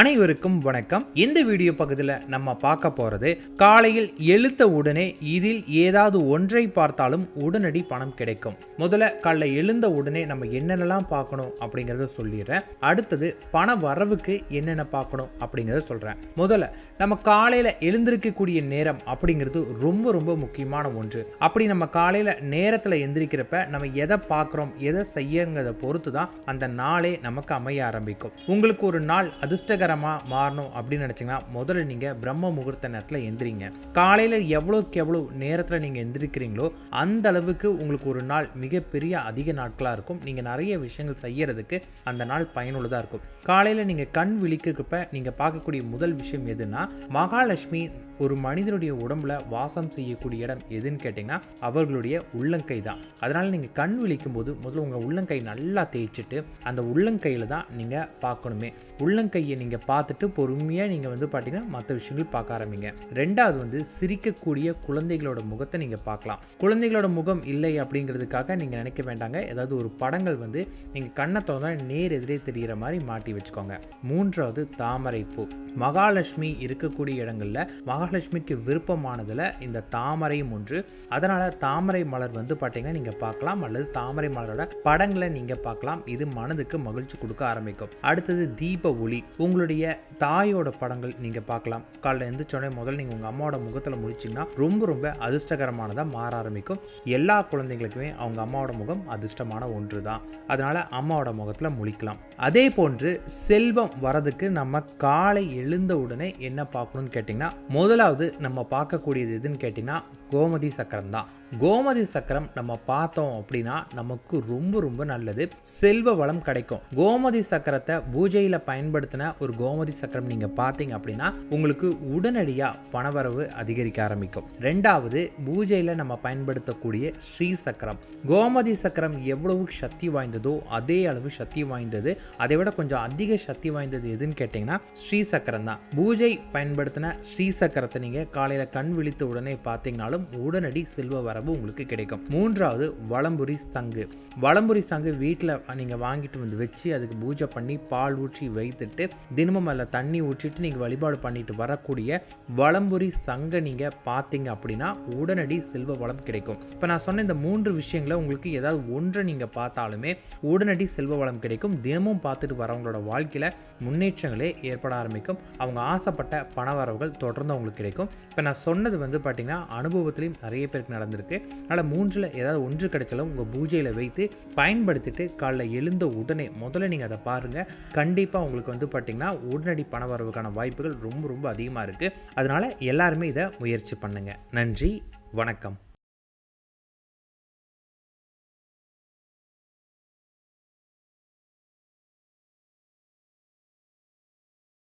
அனைவருக்கும் வணக்கம். இந்த வீடியோ பகுதியில் நம்ம பார்க்க போகிறது காலையில் எழுத்த உடனே இதில் ஏதாவது ஒன்றை பார்த்தாலும் உடனடி பணம் கிடைக்கும். முதல்ல காலைல எழுந்த உடனே நம்ம என்னென்னலாம் பார்க்கணும் அப்படிங்கிறத சொல்லிடுறேன். அடுத்தது பண வரவுக்கு என்னென்ன பார்க்கணும் அப்படிங்கிறத சொல்கிறேன் முதல்ல நம்ம காலையில் எழுந்திருக்கக்கூடிய நேரம் அப்படிங்கிறது ரொம்ப ரொம்ப முக்கியமான ஒன்று. அப்படி நம்ம காலையில் நேரத்தில் எந்திரிக்கிறப்ப நம்ம எதை பார்க்குறோம் எதை செய்யங்கிறத பொறுத்து தான் அந்த நாளே நமக்கு அமைய ஆரம்பிக்கும். உங்களுக்கு ஒரு நாள் அதிர்ஷ்டகரமா மாறணும் அப்படின்னு நினச்சிங்கன்னா முதல்ல நீங்கள் பிரம்ம முகூர்த்த நேரத்தில் எந்திரிங்க. காலையில் எவ்வளோக்கு எவ்வளோ நேரத்தில் நீங்கள் எந்திரிக்கிறீங்களோ அந்த அளவுக்கு உங்களுக்கு ஒரு நாள் மிகப்பெரிய அதிக நாட்களாக இருக்கும். நீங்கள் நிறைய விஷயங்கள் செய்யறதுக்கு அந்த நாள் பயனுள்ளதாக இருக்கும். காலையில் நீங்கள் கண் விழிக்கிறப்ப நீங்கள் பார்க்கக்கூடிய முதல் விஷயம் எதுன்னா மகாலட்சுமி ஒரு மனிதனுடைய உடம்புல வாசம் செய்யக்கூடிய இடம் எதுன்னு கேட்டிங்கன்னா அவர்களுடைய உள்ளங்கை தான் அதனால் நீங்கள் கண் விழிக்கும் போது முதல்ல உங்கள் உள்ளங்கை நல்லா தேய்ச்சிட்டு அந்த உள்ளங்கையில் தான் நீங்கள் பார்க்கணுமே. உள்ளங்கையை நீங்கள் பார்த்துட்டு பொறுமையாக நீங்கள் வந்து பார்த்தீங்கன்னா மற்ற விஷயங்கள் பார்க்க ஆரம்பிங்க. ரெண்டாவது வந்து சிரிக்கக்கூடிய குழந்தைகளோட முகத்தை நீங்கள் பார்க்கலாம். குழந்தைகளோட முகம் இல்லை அப்படிங்கிறதுக்காக நீங்கள் நினைக்க வேண்டாங்க. ஏதாவது ஒரு படங்கள் வந்து நீங்கள் கண்ணை திறந்தால் நேர் எதிரே தெரிகிற மாதிரி மாட்டி வச்சுக்கோங்க. மூன்றாவது தாமரை பூ மகாலட்சுமி இருக்கக்கூடிய இடங்களில் மகா மகாலட்சுமிக்கு விருப்பமானதுல இந்த தாமரையும் ஒன்று. அதனால தாமரை மலர் வந்து பார்த்தீங்கன்னா நீங்க பார்க்கலாம் அல்லது தாமரை மலரோட படங்களை நீங்க பார்க்கலாம் இது மனதுக்கு மகிழ்ச்சி கொடுக்க ஆரம்பிக்கும். அடுத்தது தீப ஒளி. உங்களுடைய தாயோட படங்கள் நீங்க பார்க்கலாம் காலைல எந்திரிச்சோடனே முதல்ல நீங்கள் உங்க அம்மாவோட முகத்தில் முடிச்சிங்கன்னா ரொம்ப ரொம்ப அதிர்ஷ்டகரமானதாக மாற ஆரம்பிக்கும். எல்லா குழந்தைங்களுக்குமே அவங்க அம்மாவோட முகம் அதிர்ஷ்டமான ஒன்று தான் அதனால அம்மாவோட முகத்தில் முழிக்கலாம். அதே போன்று செல்வம் வரதுக்கு நம்ம காலை எழுந்த உடனே என்ன பார்க்கணும்னு கேட்டிங்கன்னா முதல் முதலாவது நம்ம பார்க்கக்கூடியது எதுன்னு கேட்டிங்கன்னா கோமதி சக்கரம் தான். கோமதி சக்கரம் நம்ம பார்த்தோம் அப்படின்னா நமக்கு ரொம்ப ரொம்ப நல்லது. செல்வ வளம் கிடைக்கும். கோமதி சக்கரத்தை பூஜையில் பயன்படுத்தின ஒரு கோமதி சக்கரம் நீங்கள் பார்த்தீங்க அப்படின்னா உங்களுக்கு உடனடியாக பணவரவு அதிகரிக்க ஆரம்பிக்கும். ரெண்டாவது பூஜையில் நம்ம பயன்படுத்தக்கூடிய ஸ்ரீ சக்கரம். கோமதி சக்கரம் எவ்வளவு சக்தி வாய்ந்ததோ அதே அளவு சக்தி வாய்ந்தது. அதை விட கொஞ்சம் அதிக சக்தி வாய்ந்தது எதுன்னு கேட்டிங்கன்னா ஸ்ரீ சக்கரம் தான். பூஜை பயன்படுத்தின ஸ்ரீ சக்கரம் சக்கரத்தை நீங்கள் காலையில் கண் விழித்த உடனே பார்த்தீங்கனாலும் உடனடி செல்வ வரவு உங்களுக்கு கிடைக்கும். மூன்றாவது வளம்புரி சங்கு. வளம்புரி சங்கு வீட்டில் நீங்கள் வாங்கிட்டு வந்து வச்சு அதுக்கு பூஜை பண்ணி பால் ஊற்றி வைத்துட்டு தினமும் அதில் தண்ணி ஊற்றிட்டு நீங்கள் வழிபாடு பண்ணிட்டு வரக்கூடிய வளம்புரி சங்கை நீங்கள் பார்த்தீங்க அப்படின்னா உடனடி செல்வ வளம் கிடைக்கும். இப்போ நான் சொன்ன இந்த மூன்று விஷயங்களை உங்களுக்கு ஏதாவது ஒன்றை நீங்கள் பார்த்தாலுமே உடனடி செல்வ வளம் கிடைக்கும். தினமும் பார்த்துட்டு வரவங்களோட வாழ்க்கையில் முன்னேற்றங்களே ஏற்பட ஆரம்பிக்கும். அவங்க ஆசைப்பட்ட பண வரவுகள் தொடர்ந்து அவங்களுக்கு கிடைக்கும். இப்போ நான் சொன்னது வந்து பார்த்திங்கன்னா அனுபவத்துலேயும் நிறைய பேருக்கு நடந்திருக்கு. அதனால் மூன்றில் ஏதாவது ஒன்று கிடைச்சாலும் உங்கள் பூஜையில் வைத்து பயன்படுத்திட்டு காலைல எழுந்த உடனே முதல்ல நீங்கள் அதை பாருங்கள் கண்டிப்பாக உங்களுக்கு வந்து பார்த்திங்கன்னா உடனடி பண வரவுக்கான வாய்ப்புகள் ரொம்ப ரொம்ப அதிகமாக இருக்குது அதனால் எல்லாருமே இதை முயற்சி பண்ணுங்கள் நன்றி வணக்கம்.